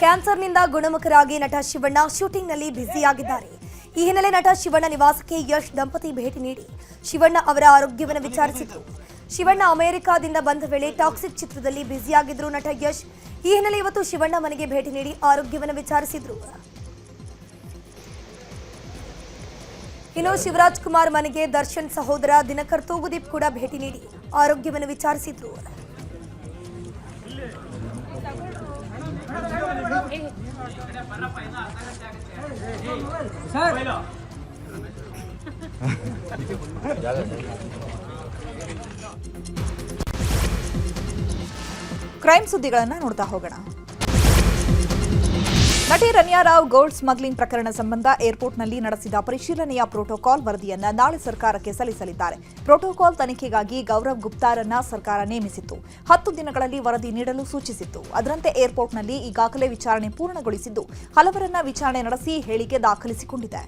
ಕ್ಯಾನ್ಸರ್ನಿಂದ ಗುಣಮುಖರಾಗಿ ನಟ ಶಿವಣ್ಣ ಶೂಟಿಂಗ್ನಲ್ಲಿ ಬ್ಯುಸಿಯಾಗಿದ್ದಾರೆ. ಈ ಹಿನ್ನೆಲೆ ನಟ ಶಿವಣ್ಣ ನಿವಾಸಕ್ಕೆ ಯಶ್ ದಂಪತಿ ಭೇಟಿ ನೀಡಿ ಶಿವಣ್ಣ ಅವರ ಆರೋಗ್ಯವನ್ನು ವಿಚಾರಿಸಿದರು. ಶಿವಣ್ಣ ಅಮೆರಿಕಾದಿಂದ ಬಂದ ವೇಳೆ ಟಾಕ್ಸಿಕ್ ಚಿತ್ರದಲ್ಲಿ ಬ್ಯುಸಿಯಾಗಿದ್ರು ನಟ ಯಶ್ ಈ ಹಿನ್ನೆಲೆ ಇವತ್ತು ಶಿವಣ್ಣ ಮನೆಗೆ ಭೇಟಿ ನೀಡಿ ಆರೋಗ್ಯವನ್ನು ವಿಚಾರಿಸಿದ್ರು. ಇನ್ನು ಶಿವರಾಜ್ ಕುಮಾರ್ ಮನೆಗೆ ದರ್ಶನ್ ಸಹೋದರ ದಿನಕರ್ ತೂಗುದೀಪ್ ಕೂಡ ಭೇಟಿ ನೀಡಿ ಆರೋಗ್ಯವನ್ನು ವಿಚಾರಿಸಿದ್ರು. ಕ್ರೈಮ್ ಸುದ್ದಿಗಳನ್ನು ನೋಡ್ತಾ ಹೋಗೋಣ. ನಟಿ ರನ್ಯಾ ರಾವ್ ಗೋಲ್ಡ್ ಸ್ಮಗ್ಲಿಂಗ್ ಪ್ರಕರಣ ಸಂಬಂಧ ಏರ್ಪೋರ್ಟ್ನಲ್ಲಿ ನಡೆಸಿದ ಪರಿಶೀಲನೆಯ ಪ್ರೋಟೋಕಾಲ್ ವರದಿಯನ್ನ ನಾಳೆ ಸರ್ಕಾರಕ್ಕೆ ಸಲ್ಲಿಸಲಿದ್ದಾರೆ. ಪ್ರೋಟೋಕಾಲ್ ತನಿಖೆಗಾಗಿ ಗೌರವ್ ಗುಪ್ತಾರನ್ನ ಸರ್ಕಾರ ನೇಮಿಸಿತ್ತು. ಹತ್ತು ದಿನಗಳಲ್ಲಿ ವರದಿ ನೀಡಲು ಸೂಚಿಸಿತ್ತು. ಅದರಂತೆ ಏರ್ಪೋರ್ಟ್ನಲ್ಲಿ ಈಗಾಗಲೇ ವಿಚಾರಣೆ ಪೂರ್ಣಗೊಳಿಸಿದ್ದು, ಹಲವರನ್ನ ವಿಚಾರಣೆ ನಡೆಸಿ ಹೇಳಿಕೆ ದಾಖಲಿಸಿಕೊಂಡಿದೆ.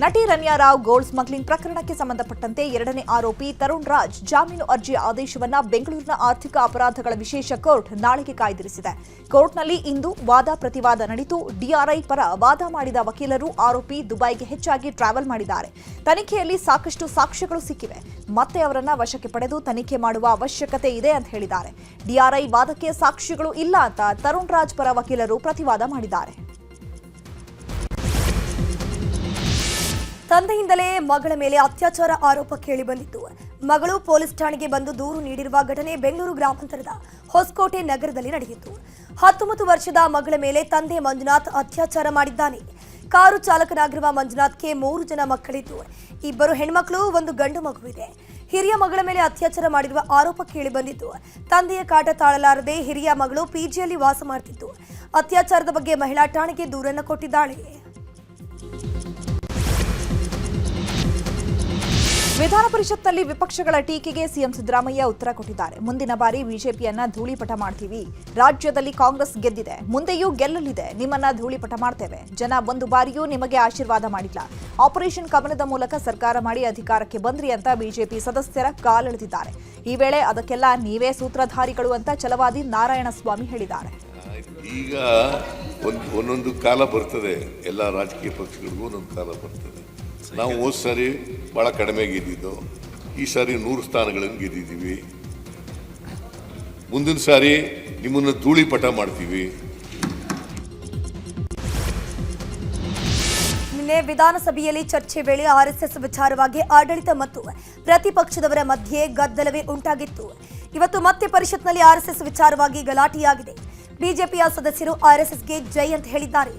ನಟಿ ರನ್ಯಾ ರಾವ್ ಗೋಲ್ಡ್ ಸ್ಮಗ್ಲಿಂಗ್ ಪ್ರಕರಣಕ್ಕೆ ಸಂಬಂಧಪಟ್ಟಂತೆ ಎರಡನೇ ಆರೋಪಿ ತರುಣ್ ರಾಜ್ ಜಾಮೀನು ಅರ್ಜಿ ಆದೇಶವನ್ನ ಬೆಂಗಳೂರಿನ ಆರ್ಥಿಕ ಅಪರಾಧಗಳ ವಿಶೇಷ ಕೋರ್ಟ್ ನಾಳೆಗೆ ಕಾಯ್ದಿರಿಸಿದೆ. ಕೋರ್ಟ್ನಲ್ಲಿ ಇಂದು ವಾದ ಪ್ರತಿವಾದ ನಡೆಯಿತು ಡಿಆರ್ಐ ಪರ ವಾದ ಮಾಡಿದ ವಕೀಲರು ಆರೋಪಿ ದುಬೈಗೆ ಹೆಚ್ಚಾಗಿ ಟ್ರಾವೆಲ್ ಮಾಡಿದ್ದಾರೆ. ತನಿಖೆಯಲ್ಲಿ ಸಾಕಷ್ಟು ಸಾಕ್ಷ್ಯಗಳು ಸಿಕ್ಕಿವೆ. ಮತ್ತೆ ಅವರನ್ನ ವಶಕ್ಕೆ ಪಡೆದು ತನಿಖೆ ಮಾಡುವ ಅವಶ್ಯಕತೆ ಇದೆ ಅಂತ ಹೇಳಿದ್ದಾರೆ. ಡಿಆರ್ಐ ವಾದಕ್ಕೆ ಸಾಕ್ಷಿಗಳು ಇಲ್ಲ ಅಂತ ತರುಣ್ ರಾಜ್ ಪರ ವಕೀಲರು ಪ್ರತಿವಾದ ಮಾಡಿದ್ದಾರೆ. ತಂದೆಯಿಂದಲೇ ಮಗಳ ಮೇಲೆ ಅತ್ಯಾಚಾರ ಆರೋಪ ಕೇಳಿ ಬಂದಿತ್ತು. ಮಗಳು ಪೊಲೀಸ್ ಠಾಣೆಗೆ ಬಂದು ದೂರು ನೀಡಿರುವ ಘಟನೆ ಬೆಂಗಳೂರು ಗ್ರಾಮಾಂತರದ ಹೊಸಕೋಟೆ ನಗರದಲ್ಲಿ ನಡೆಯಿತು. ಹತ್ತೊಂಬತ್ತು ವರ್ಷದ ಮಗಳ ಮೇಲೆ ತಂದೆ ಮಂಜುನಾಥ್ ಅತ್ಯಾಚಾರ ಮಾಡಿದ್ದಾನೆ. ಕಾರು ಚಾಲಕನಾಗಿರುವ ಮಂಜುನಾಥ್ಗೆ ಮೂರು ಜನ ಮಕ್ಕಳಿದ್ದು. ಇಬ್ಬರು ಹೆಣ್ಮಕ್ಳು, ಒಂದು ಗಂಡು ಮಗುವಿದೆ. ಹಿರಿಯ ಮಗಳ ಮೇಲೆ ಅತ್ಯಾಚಾರ ಮಾಡಿರುವ ಆರೋಪ ಕೇಳಿ ಬಂದಿತ್ತು. ತಂದೆಯ ಕಾಟ ತಾಳಲಾರದೆ ಹಿರಿಯ ಮಗಳು ಪಿಜಿಯಲ್ಲಿ ವಾಸ ಮಾಡ್ತಿತ್ತು. ಅತ್ಯಾಚಾರದ ಬಗ್ಗೆ ಮಹಿಳಾ ಠಾಣೆಗೆ ದೂರನ್ನು ಕೊಟ್ಟಿದ್ದಾಳೆ. ವಿಧಾನ ಪರಿಷತ್ನಲ್ಲಿ ವಿಪಕ್ಷಗಳ ಟೀಕೆಗೆ ಸಿಎಂ ಸಿದ್ದರಾಮಯ್ಯ ಉತ್ತರ ಕೊಟ್ಟಿದ್ದಾರೆ. ಮುಂದಿನ ಬಾರಿ ಬಿಜೆಪಿಯನ್ನ ಧೂಳಿಪಟ ಮಾಡ್ತೀವಿ. ರಾಜ್ಯದಲ್ಲಿ ಕಾಂಗ್ರೆಸ್ ಗೆದ್ದಿದೆ. ಮುಂದೆಯೂ ಗೆಲ್ಲಲಿದೆ. ನಿಮ್ಮನ್ನ ಧೂಳಿಪಟ ಮಾಡ್ತೇವೆ. ಜನ ಒಂದು ಬಾರಿಯೂ ನಿಮಗೆ ಆಶೀರ್ವಾದ ಮಾಡಿಲ್ಲ. ಆಪರೇಷನ್ ಕಮಲದ ಮೂಲಕ ಸರ್ಕಾರ ಮಾಡಿ ಅಧಿಕಾರಕ್ಕೆ ಬಂದ್ರಿ ಅಂತ ಬಿಜೆಪಿ ಸದಸ್ಯರ ಕಾಲೆಳೆದಿದ್ದಾರೆ. ಈ ವೇಳೆ ಅದಕ್ಕೆಲ್ಲ ನೀವೇ ಸೂತ್ರಧಾರಿಗಳು ಅಂತ ಛಲವಾದಿ ನಾರಾಯಣಸ್ವಾಮಿ ಹೇಳಿದ್ದಾರೆ. ಈಗ ಒಂದೊಂದು ಕಾಲ ಬರ್ತದೆ. ಎಲ್ಲ ರಾಜಕೀಯ ಪಕ್ಷಗಳಿಗೂ ಒಂದೊಂದು ಕಾಲ ಬರ್ತದೆ. ನಾವು ಹೋದ ಭಾಳ ಕಡಿಮೆ ಗೆದ್ದಿದ್ದು. ಈ ಸಾರಿ ನೂರು ಸ್ಥಾನಗಳನ್ನು ಗೆದ್ದಿದ್ದೀವಿ. ಮುಂದಿನ ಸಾರಿ ನಿಮ್ಮನ್ನು ಧೂಳಿಪಟ ಮಾಡ್ತೀವಿ. ನಿನ್ನೆ ವಿಧಾನಸಭೆಯಲ್ಲಿ ಚರ್ಚೆ ವೇಳೆ ಆರ್ಎಸ್ಎಸ್ ವಿಚಾರವಾಗಿ ಆಡಳಿತ ಮತ್ತು ಪ್ರತಿಪಕ್ಷದವರ ಮಧ್ಯೆ ಗದ್ದಲವೇ ಉಂಟಾಗಿತ್ತು. ಇವತ್ತು ಮತ್ತೆ ಪರಿಷತ್ನಲ್ಲಿ ಆರ್ಎಸ್ಎಸ್ ವಿಚಾರವಾಗಿ ಗಲಾಟೆಯಾಗಿದೆ. ಬಿಜೆಪಿಯ ಸದಸ್ಯರು ಆರ್ಎಸ್ಎಸ್ಗೆ ಜೈ ಅಂತ ಹೇಳಿದ್ದಾರೆ.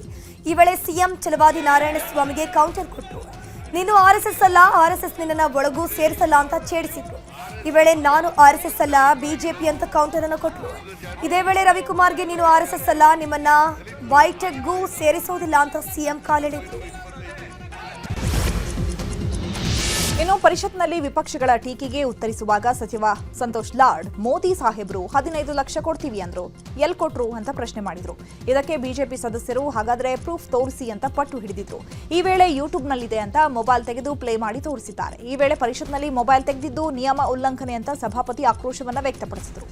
ಈ ವೇಳೆ ಸಿಎಂ ಚಲವಾದಿ ನಾರಾಯಣಸ್ವಾಮಿಗೆ ಕೌಂಟರ್ ಕೊಟ್ಟರು ನೀನು ಆರ್ ಎಸ್ ಎಸ್ ಅಲ್ಲ, ಆರ್ ಎಸ್ ಎಸ್ ನಿನ್ನ ಒಳಗೂ ಸೇರಿಸಲ್ಲ ಅಂತ ಛೇಡಿಸಿದ್ರು. ಈ ವೇಳೆ ನಾನು ಆರ್ ಎಸ್ ಎಸ್ ಅಲ್ಲ ಬಿಜೆಪಿ ಅಂತ ಕೌಂಟರ್ ಅನ್ನು ಕೊಟ್ಟರು ಇದೇ ವೇಳೆ ರವಿಕುಮಾರ್ಗೆ ನೀನು ಆರ್ ಎಸ್ ಎಸ್ ಅಲ್ಲ, ನಿಮ್ಮನ್ನ ವೈಟೆಗ್ಗೂ ಸೇರಿಸೋದಿಲ್ಲ ಅಂತ ಸಿಎಂ ಕಾಲೆಳೆದ್ರು ಇನ್ನು ಪರಿಷತ್ನಲ್ಲಿ ವಿಪಕ್ಷಗಳ ಟೀಕೆಗೆ ಉತ್ತರಿಸುವಾಗ ಸಚಿವ ಸಂತೋಷ್ ಲಾಡ್, ಮೋದಿ ಸಾಹೇಬ್ರು ಹದಿನೈದು ಲಕ್ಷ ಕೊಡ್ತೀವಿ ಅಂದ್ರು. ಎಲ್ ಕೊಟ್ರು ಅಂತ ಪ್ರಶ್ನೆ ಮಾಡಿದ್ರು. ಇದಕ್ಕೆ ಬಿಜೆಪಿ ಸದಸ್ಯರು ಹಾಗಾದ್ರೆ ಪ್ರೂಫ್ ತೋರಿಸಿ ಅಂತ ಪಟ್ಟು ಹಿಡಿದಿದ್ರು. ಈ ವೇಳೆ ಯೂಟ್ಯೂಬ್ನಲ್ಲಿದೆ ಅಂತ ಮೊಬೈಲ್ ತೆಗೆದು ಪ್ಲೇ ಮಾಡಿ ತೋರಿಸಿದ್ದಾರೆ. ಈ ವೇಳೆ ಪರಿಷತ್ನಲ್ಲಿ ಮೊಬೈಲ್ ತೆಗೆದಿದ್ದು ನಿಯಮ ಉಲ್ಲಂಘನೆ ಅಂತ ಸಭಾಪತಿ ಆಕ್ರೋಶವನ್ನು ವ್ಯಕ್ತಪಡಿಸಿದರು.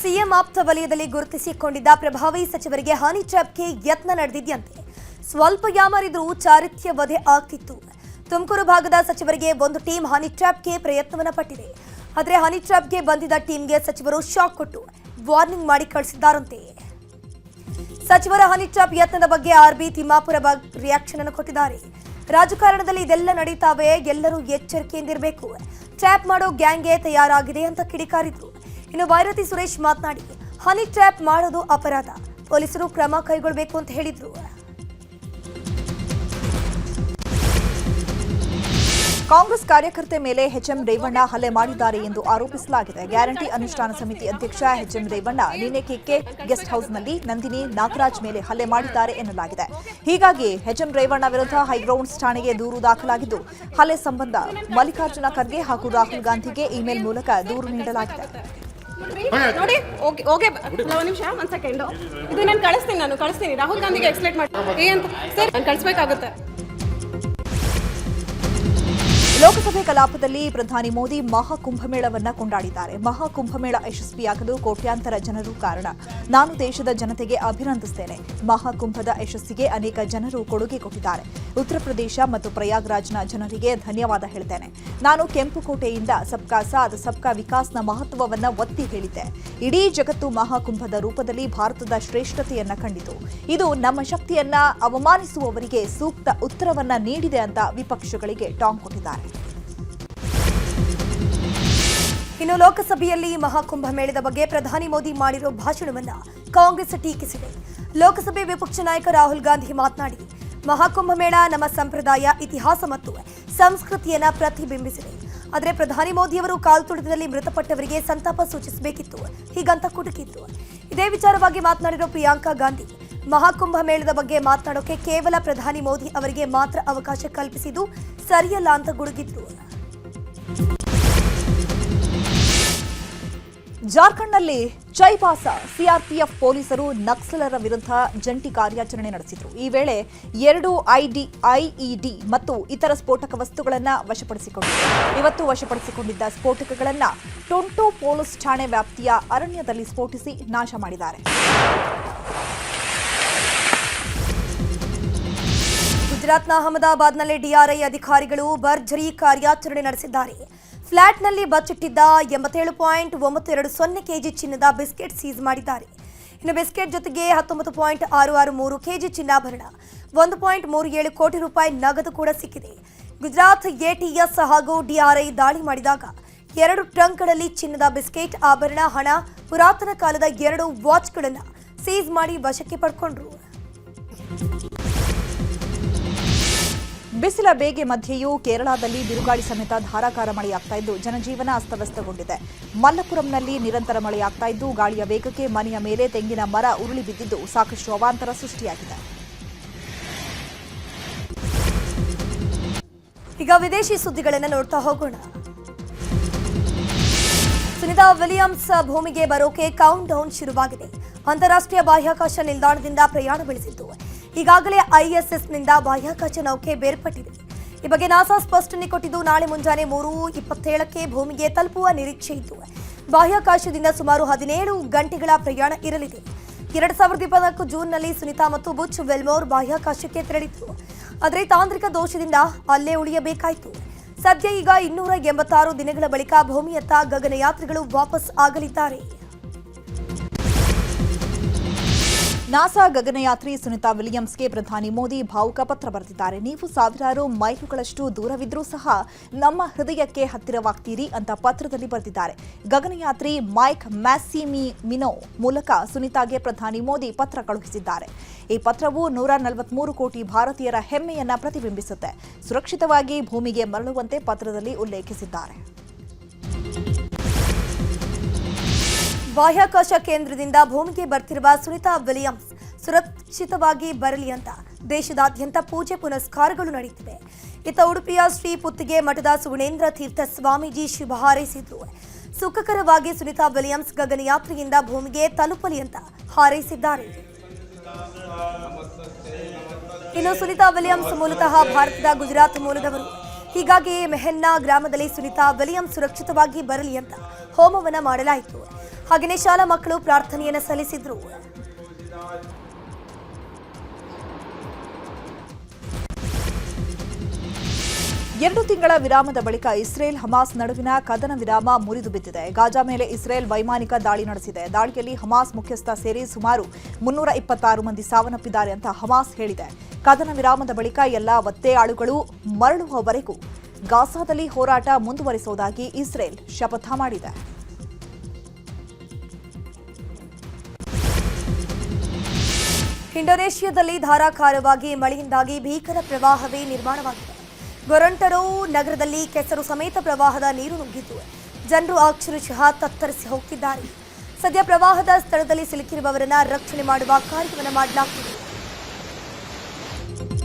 ಸಿಎಂ ಆಪ್ತ ವಲಯದಲ್ಲಿ ಗುರುತಿಸಿಕೊಂಡಿದ್ದ ಪ್ರಭಾವಿ ಸಚಿವರಿಗೆ ಹಾನಿ ಚಾಪ್ಗೆ ಯತ್ನ ನಡೆದಿದ್ಯಂತೆ. ಸ್ವಲ್ಪ ಯಾಮಾರಿದ್ರೂ ಚಾರಿತ್ಯ ವಧೆ ಆಗ್ತಿತ್ತು. ತುಮಕೂರು ಭಾಗದ ಸಚಿವರಿಗೆ ಒಂದು ಟೀಮ್ ಹನಿ ಟ್ರ್ಯಾಪ್ಗೆ ಪ್ರಯತ್ನವನ್ನ ಪಟ್ಟಿದೆ. ಆದರೆ ಹನಿ ಟ್ರ್ಯಾಪ್ಗೆ ಬಂದಿದ್ದ ಟೀಮ್ಗೆ ಸಚಿವರು ಶಾಕ್ ಕೊಟ್ಟು ವಾರ್ನಿಂಗ್ ಮಾಡಿ ಕಳಿಸಿದ್ದಾರಂತೆ. ಸಚಿವರ ಹನಿ ಟ್ರ್ಯಾಪ್ ಯತ್ನದ ಬಗ್ಗೆ ಆರ್ಬಿ ತಿಮ್ಮಾಪುರ ರಿಯಾಕ್ಷನ್ ಅನ್ನು ಕೊಟ್ಟಿದ್ದಾರೆ. ರಾಜಕಾರಣದಲ್ಲಿ ಇದೆಲ್ಲ ನಡೀತಾವೆ, ಎಲ್ಲರೂ ಎಚ್ಚರಿಕೆಯಿಂದಿರಬೇಕು. ಟ್ರ್ಯಾಪ್ ಮಾಡೋ ಗ್ಯಾಂಗ್ಗೆ ತಯಾರಾಗಿದೆ ಅಂತ ಕಿಡಿಕಾರಿದ್ರು. ಇನ್ನು ವೈರತಿ ಸುರೇಶ್ ಮಾತನಾಡಿ, ಹನಿ ಟ್ರ್ಯಾಪ್ ಮಾಡೋದು ಅಪರಾಧ. ಪೊಲೀಸರು ಕ್ರಮ ಕೈಗೊಳ್ಳಬೇಕು ಅಂತ ಹೇಳಿದ್ರು. ಕಾಂಗ್ರೆಸ್ ಕಾರ್ಯಕರ್ತೆ ಮೇಲೆ ಎಚ್ಎಂ ರೇವಣ್ಣ ಹಲ್ಲೆ ಮಾಡಿದ್ದಾರೆ ಎಂದು ಆರೋಪಿಸಲಾಗಿದೆ. ಗ್ಯಾರಂಟಿ ಅನುಷ್ಠಾನ ಸಮಿತಿ ಅಧ್ಯಕ್ಷ ಎಚ್ಎಂ ರೇವಣ್ಣ ನಿನ್ನೆ ಕೆಕೆ ಗೆಸ್ಟ್ ಹೌಸ್ನಲ್ಲಿ ನಂದಿನಿ ನಾಗರಾಜ್ ಮೇಲೆ ಹಲ್ಲೆ ಮಾಡಿದ್ದಾರೆ ಎನ್ನಲಾಗಿದೆ. ಹೀಗಾಗಿ ಎಚ್ಎಂ ರೇವಣ್ಣ ವಿರುದ್ಧ ಹೈಗ್ರೌಂಡ್ಸ್ ಠಾಣೆಗೆ ದೂರು ದಾಖಲಾಗಿದ್ದು, ಹಲ್ಲೆ ಸಂಬಂಧ ಮಲ್ಲಿಕಾರ್ಜುನ ಖರ್ಗೆ ಹಾಗೂ ರಾಹುಲ್ ಗಾಂಧಿಗೆ ಇಮೇಲ್ ಮೂಲಕ ದೂರು ನೀಡಲಾಗಿದೆ. ನೋಡಿ, ಓಕೆ ಓಕೆ ಒಂದು ನಿಮಿಷ, ಒಂದು ಸೆಕೆಂಡು ಇದು ನಾನು ಕಳಿಸ್ತೀನಿ ನಾನು, ಕಳಿಸ್ತೀನಿ. ರಾಹುಲ್ ಗಾಂಧಿಗೆ ಎಕ್ಸ್ಪ್ಲೇಟ್ ಮಾಡ್ತೀನಿ. ಅಂತ ನಾನು ಕಳಿಸ್ಬೇಕಾಗುತ್ತೆ. ಲೋಕಸಭೆ ಕಲಾಪದಲ್ಲಿ ಪ್ರಧಾನಿ ಮೋದಿ ಮಹಾಕುಂಭಮೇಳವನ್ನು ಕೊಂಡಾಡಿದ್ದಾರೆ. ಮಹಾಕುಂಭಮೇಳ ಯಶಸ್ವಿಯಾಗಲು ಕೋಟ್ಯಾಂತರ ಜನರು ಕಾರಣ. ನಾನು ದೇಶದ ಜನತೆಗೆ ಅಭಿನಂದಿಸುತ್ತೇನೆ ಮಹಾಕುಂಭದ ಯಶಸ್ಸಿಗೆ ಅನೇಕ ಜನರು ಕೊಡುಗೆ ಕೊಟ್ಟಿದ್ದಾರೆ. ಉತ್ತರ ಪ್ರದೇಶ ಮತ್ತು ಪ್ರಯಾಗ್ರಾಜ್ನ ಜನರಿಗೆ ಧನ್ಯವಾದ ಹೇಳ್ತೇನೆ. ನಾನು ಕೆಂಪುಕೋಟೆಯಿಂದ ಸಬ್ಕಾ ಸಾಥ್, ಸಬ್ಕಾ ವಿಕಾಸ್ನ ಮಹತ್ವವನ್ನು ಒತ್ತಿ ಹೇಳಿದ್ದೆ. ಇಡೀ ಜಗತ್ತು ಮಹಾಕುಂಭದ ರೂಪದಲ್ಲಿ ಭಾರತದ ಶ್ರೇಷ್ಠತೆಯನ್ನ ಕಂಡಿತು. ಇದು ನಮ್ಮ ಶಕ್ತಿಯನ್ನ ಅವಮಾನಿಸುವವರಿಗೆ ಸೂಕ್ತ ಉತ್ತರವನ್ನ ನೀಡಿದೆ ಅಂತ ವಿಪಕ್ಷಗಳಿಗೆ ಟಾಂಗ್ ಕೊಟ್ಟಿದ್ದಾರೆ. ಇನ್ನು ಲೋಕಸಭೆಯಲ್ಲಿ ಮಹಾಕುಂಭ ಮೇಳದ ಬಗ್ಗೆ ಪ್ರಧಾನಿ ಮೋದಿ ಮಾಡಿರೋ ಭಾಷಣವನ್ನ ಕಾಂಗ್ರೆಸ್ ಟೀಕಿಸಿದೆ. ಲೋಕಸಭೆ ವಿಪಕ್ಷ ನಾಯಕ ರಾಹುಲ್ ಗಾಂಧಿ ಮಾತನಾಡಿ, ಮಹಾಕುಂಭ ಮೇಳ ನಮ್ಮ ಸಂಪ್ರದಾಯ, ಇತಿಹಾಸ ಮತ್ತು ಸಂಸ್ಕೃತಿಯನ್ನ ಪ್ರತಿಬಿಂಬಿಸಿದೆ. ಆದರೆ ಪ್ರಧಾನಿ ಮೋದಿಯವರು ಕಾಲ್ತುಳಿತದಲ್ಲಿ ಮೃತಪಟ್ಟವರಿಗೆ ಸಂತಾಪ ಸೂಚಿಸಬೇಕಿತ್ತು. ಹೀಗಂತ ಕುಟುಕಿತ್ತು. ಇದೇ ವಿಚಾರವಾಗಿ ಮಾತನಾಡಿರುವ ಪ್ರಿಯಾಂಕಾ ಗಾಂಧಿ, ಮಹಾಕುಂಭ ಮೇಳದ ಬಗ್ಗೆ ಮಾತನಾಡೋಕೆ ಕೇವಲ ಪ್ರಧಾನಿ ಮೋದಿ ಅವರಿಗೆ ಮಾತ್ರ ಅವಕಾಶ ಕಲ್ಪಿಸಿದ್ದು ಸರಿಯಲ್ಲ ಅಂತ ಗುಡುಗಿದ್ರು ಜಾರ್ಖಂಡ್ನಲ್ಲಿ ಚೈಪಾಸ ಸಿಆರ್ಪಿಎಫ್ ಪೊಲೀಸರು ನಕ್ಸಲರ ವಿರುದ್ಧ ಜಂಟಿ ಕಾರ್ಯಾಚರಣೆ ನಡೆಸಿದರು. ಈ ವೇಳೆ ಎರಡು ಐಡಿ, ಐಇಡಿ ಮತ್ತು ಇತರ ಸ್ಫೋಟಕ ವಸ್ತುಗಳನ್ನು ವಶಪಡಿಸಿಕೊಂಡಿದ್ದರು ಇವತ್ತು ವಶಪಡಿಸಿಕೊಂಡಿದ್ದ ಸ್ಫೋಟಕಗಳನ್ನು ಟೊಂಟೋ ಪೊಲೀಸ್ ಠಾಣೆ ವ್ಯಾಪ್ತಿಯ ಅರಣ್ಯದಲ್ಲಿ ಸ್ಫೋಟಿಸಿ ನಾಶ ಮಾಡಿದ್ದಾರೆ. ಗುಜರಾತ್ನ ಅಹಮದಾಬಾದ್ನಲ್ಲಿ ಡಿಆರ್ಐ ಅಧಿಕಾರಿಗಳು ಭರ್ಜರಿ ಕಾರ್ಯಾಚರಣೆ ನಡೆಸಿದ್ದಾರೆ. ಫ್ಲಾಟ್ನಲ್ಲಿ ಬಚ್ಚಿಟ್ಟಿದ್ದ ಎಂಬತ್ತೇಳು ಪಾಯಿಂಟ್ ಒಂಬತ್ತು ಎರಡು ಸೊನ್ನೆ ಕೆಜಿ ಚಿನ್ನದ ಬಿಸ್ಕೆಟ್ ಸೀಸ್ ಮಾಡಿದ್ದಾರೆ. ಇನ್ನು ಬಿಸ್ಕೆಟ್ ಜೊತೆಗೆ ಹತ್ತೊಂಬತ್ತು ಪಾಯಿಂಟ್ ಆರು ಆರು ಮೂರು ಕೆಜಿ ಚಿನ್ನಾಭರಣ, ಒಂದು ಪಾಯಿಂಟ್ ಮೂರು ಏಳು ಕೋಟಿ ರೂಪಾಯಿ ನಗದು ಕೂಡ ಸಿಕ್ಕಿದೆ. ಗುಜರಾತ್ ಎಟಿಎಸ್ ಹಾಗೂ ಡಿಆರ್ಐ ದಾಳಿ ಮಾಡಿದಾಗ ಎರಡು ಟ್ರಂಕ್ಗಳಲ್ಲಿ ಚಿನ್ನದ ಬಿಸ್ಕೆಟ್ ಆಭರಣ, ಹಣ, ಪುರಾತನ ಕಾಲದ ಎರಡು ವಾಚ್ಗಳನ್ನು ಸೀಸ್ ಮಾಡಿ ವಶಕ್ಕೆ ಪಡ್ಕೊಂಡ್ರು. ಬಿಸಿಲ ಬೇಗೆ ಮಧ್ಯೆಯೂ ಕೇರಳದಲ್ಲಿ ಬಿರುಗಾಳಿ ಸಮೇತ ಧಾರಾಕಾರ ಮಳೆಯಾಗ್ತಾ ಇದ್ದು ಜನಜೀವನ ಅಸ್ತವ್ಯಸ್ತಗೊಂಡಿದೆ. ಮಲ್ಲಪುರಂನಲ್ಲಿ ನಿರಂತರ ಮಳೆಯಾಗ್ತಾ ಇದ್ದು ಗಾಳಿಯ ವೇಗಕ್ಕೆ ಮನೆಯ ಮೇಲೆ ತೆಂಗಿನ ಮರ ಉರುಳಿ ಬಿದ್ದಿದ್ದು ಸಾಕಷ್ಟು ಅವಾಂತರ ಸೃಷ್ಟಿಯಾಗಿದೆ. ಈಗ ವಿದೇಶಿ ಸುದ್ದಿಗಳನ್ನು ನೋಡ್ತಾ ಹೋಗೋಣ. ಸುನಿತಾ ವಿಲಿಯಮ್ಸ್ ಭೂಮಿಗೆ ಬರೋಕೆ ಕೌಂಟ್ ಡೌನ್ ಶುರುವಾಗಿದೆ. ಅಂತಾರಾಷ್ಟ್ರೀಯ ಬಾಹ್ಯಾಕಾಶ ನಿಲ್ದಾಣದಿಂದ ಪ್ರಯಾಣ ಬೆಳೆಸಿದ್ದು ಈಗಾಗಲೇ ಐಎಸ್ಎಸ್ನಿಂದ ಬಾಹ್ಯಾಕಾಶ ನೌಕೆ ಬೇರ್ಪಟ್ಟಿದೆ. ಈ ಬಗ್ಗೆ ನಾಸಾ ಸ್ಪಷ್ಟನೆ ಕೊಟ್ಟಿದ್ದು, ನಾಳೆ ಮುಂಜಾನೆ ಮೂರು ಇಪ್ಪತ್ತೇಳಕ್ಕೆ ಭೂಮಿಗೆ ತಲುಪುವ ನಿರೀಕ್ಷೆ ಇದ್ದು, ಬಾಹ್ಯಾಕಾಶದಿಂದ ಸುಮಾರು ಹದಿನೇಳು ಗಂಟೆಗಳ ಪ್ರಯಾಣ ಇರಲಿದೆ. ಎರಡ್ ಸಾವಿರದ ಇಪ್ಪತ್ನಾಲ್ಕು ಜೂನ್ನಲ್ಲಿ ಸುನಿತಾ ಮತ್ತು ಬುಚ್ ವೆಲ್ಮೋರ್ ಬಾಹ್ಯಾಕಾಶಕ್ಕೆ ತೆರಳಿದ್ರು ಆದರೆ ತಾಂತ್ರಿಕ ದೋಷದಿಂದ ಅಲ್ಲೇ ಉಳಿಯಬೇಕಾಯಿತು. ಸದ್ಯ ಈಗ ಇನ್ನೂರ ಎಂಬತ್ತಾರು ದಿನಗಳ ಬಳಿಕ ಭೂಮಿಯತ್ತ ಗಗನಯಾತ್ರಿಗಳು ವಾಪಸ್ ಆಗಲಿದ್ದಾರೆ. ನಾಸಾ ಗಗನಯಾತ್ರಿ ಸುನಿತಾ ವಿಲಿಯಮ್ಸ್ಗೆ ಪ್ರಧಾನಿ ಮೋದಿ ಭಾವುಕ ಪತ್ರ ಬರೆದಿದ್ದಾರೆ. ನೀವು ಸಾವಿರಾರು ಮೈಲುಗಳಷ್ಟು ದೂರವಿದ್ರೂ ಸಹ ನಮ್ಮ ಹೃದಯಕ್ಕೆ ಹತ್ತಿರವಾಗ್ತೀರಿ ಅಂತ ಪತ್ರದಲ್ಲಿ ಬರೆದಿದ್ದಾರೆ. ಗಗನಯಾತ್ರಿ ಮೈಕ್ ಮ್ಯಾಸಿಮಿ ಮಿನೋ ಮೂಲಕ ಸುನಿತಾಗೆ ಪ್ರಧಾನಿ ಮೋದಿ ಪತ್ರ ಕಳುಹಿಸಿದ್ದಾರೆ. ಈ ಪತ್ರವು ನೂರ ನಲವತ್ಮೂರು ಕೋಟಿ ಭಾರತೀಯರ ಹೆಮ್ಮೆಯನ್ನ ಪ್ರತಿಬಿಂಬಿಸುತ್ತೆ. ಸುರಕ್ಷಿತವಾಗಿ ಭೂಮಿಗೆ ಮರಳುವಂತೆ ಪತ್ರದಲ್ಲಿ ಉಲ್ಲೇಖಿಸಿದ್ದಾರೆ. ಬಾಹ್ಯಾಕಾಶ ಕೇಂದ್ರದಿಂದ ಭೂಮಿಗೆ ಬರ್ತಿರುವ ಸುನಿತಾ ವಿಲಿಯಮ್ಸ್ ಸುರಕ್ಷಿತವಾಗಿ ಬರಲಿ ಅಂತ ದೇಶದಾದ್ಯಂತ ಪೂಜೆ ಪುನಸ್ಕಾರಗಳು ನಡೆಯುತ್ತಿವೆ ಇತ್ತ ಉಡುಪಿಯ ಶ್ರೀ ಪುತ್ತಿಗೆ ಮಠದ ಸುಗುಣೇಂದ್ರ ತೀರ್ಥ ಸ್ವಾಮೀಜಿ ಶುಭ ಹಾರೈಸಿದ್ರು. ಸುಖಕರವಾಗಿ ಸುನಿತಾ ವಿಲಿಯಮ್ಸ್ ಗಗನಯಾತ್ರೆಯಿಂದ ಭೂಮಿಗೆ ತಲುಪಲಿ ಅಂತ ಹಾರೈಸಿದ್ದಾರೆ. ಇನ್ನು ಸುನಿತಾ ವಿಲಿಯಮ್ಸ್ ಮೂಲತಃ ಭಾರತದ ಗುಜರಾತ್ ಮೂಲದವರು. ಹೀಗಾಗಿ ಮೆಹೆನ್ನಾ ಗ್ರಾಮದಲ್ಲಿ ಸುನಿತಾ ವಿಲಿಯಮ್ಸ್ ಸುರಕ್ಷಿತವಾಗಿ ಬರಲಿ ಅಂತ ಹೋಮವನ್ನ ಮಾಡಲಾಯಿತು. ಹಾಗೆಯೇ ಶಾಲಾ ಮಕ್ಕಳು ಪ್ರಾರ್ಥನೆಯನ್ನು ಸಲ್ಲಿಸಿದ್ರು. ಎರಡು ತಿಂಗಳ ವಿರಾಮದ ಬಳಿಕ ಇಸ್ರೇಲ್ ಹಮಾಸ್ ನಡುವಿನ ಕದನ ವಿರಾಮ ಮುರಿದು ಬಿದ್ದಿದೆ. ಗಾಜಾ ಮೇಲೆ ಇಸ್ರೇಲ್ ವೈಮಾನಿಕ ದಾಳಿ ನಡೆಸಿದೆ. ದಾಳಿಯಲ್ಲಿ ಹಮಾಸ್ ಮುಖ್ಯಸ್ಥ ಸೇರಿ ಸುಮಾರು ಮುನ್ನೂರ ಇಪ್ಪತ್ತಾರು ಮಂದಿ ಸಾವನ್ನಪ್ಪಿದ್ದಾರೆ ಅಂತ ಹಮಾಸ್ ಹೇಳಿದೆ. ಕದನ ವಿರಾಮದ ಬಳಿಕ ಎಲ್ಲಾ ಒತ್ತೆಯಾಳುಗಳು ಮರಳುವವರೆಗೂ ಗಾಸಾದಲ್ಲಿ ಹೋರಾಟ ಮುಂದುವರಿಸುವುದಾಗಿ ಇಸ್ರೇಲ್ ಶಪಥ ಮಾಡಿದೆ. ಇಂಡೋನೇಷ್ಯಾದಲ್ಲಿ ಧಾರಾಕಾರವಾಗಿ ಮಳೆಯಿಂದಾಗಿ ಭೀಕರ ಪ್ರವಾಹವೇ ನಿರ್ಮಾಣವಾಗಿದೆ. ಗೊರಂಟರೋ ನಗರದಲ್ಲಿ ಕೆಸರು ಸಮೇತ ಪ್ರವಾಹದ ನೀರು ನುಗ್ಗಿದ್ದು, ಜನರು ಅಕ್ಷರಶಃ ತತ್ತರಿಸಿ ಹೋಗ್ತಿದ್ದಾರೆ. ಸದ್ಯ ಪ್ರವಾಹದ ಸ್ಥಳದಲ್ಲಿ ಸಿಲುಕಿರುವವರನ್ನ ರಕ್ಷಣೆ ಮಾಡುವ ಕಾರ್ಯವನ್ನು ಮಾಡಲಾಗುತ್ತಿದೆ